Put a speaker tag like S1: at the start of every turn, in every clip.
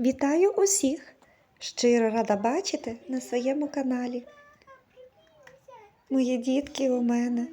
S1: Вітаю усіх! Щиро рада бачити на своєму каналі. Мої дітки у мене.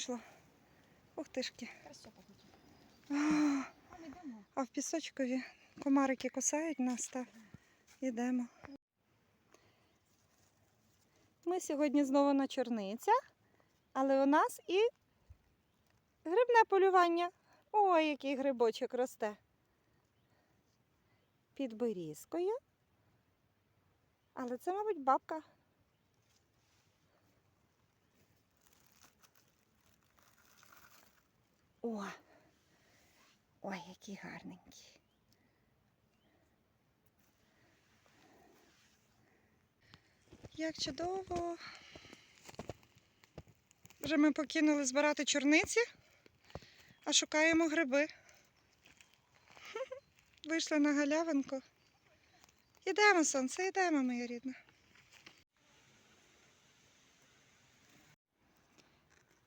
S1: Пішла. Ух тишки. А, а в пісочкові комарики кусають нас та йдемо. Ми сьогодні знову на чорницях, але у нас і грибне полювання. Ой, який грибочок росте. Під берізкою. Але це, мабуть, бабка. О! Ой, який гарненький. Як чудово. Вже ми покинули збирати чорниці, а шукаємо гриби. Вийшли на галявинку. Йдемо, сонце, йдемо, моя рідна.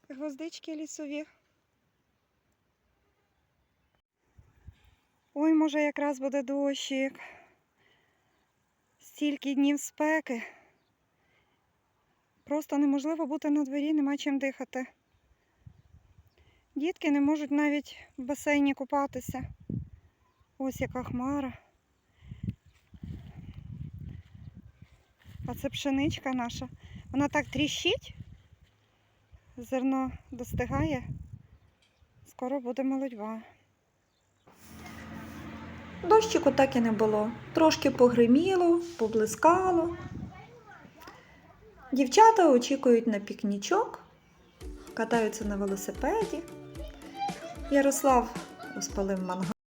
S1: Гвоздички лісові. Ой, може, якраз буде дощик. Стільки днів спеки. Просто неможливо бути на дворі, нема чим дихати. Дітки не можуть навіть в басейні купатися. Ось яка хмара. А це пшеничка наша. Вона так тріщить. Зерно достигає. Скоро буде молодьба. Дощику так і не було. Трошки погриміло, поблискало. Дівчата очікують на пікнічок, катаються на велосипеді. Ярослав розпалив мангал.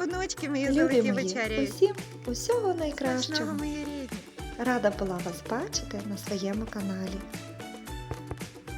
S1: Онучки мої золоті вечеряють.
S2: усім усього найкращого. Рада була вас бачити на своєму каналі.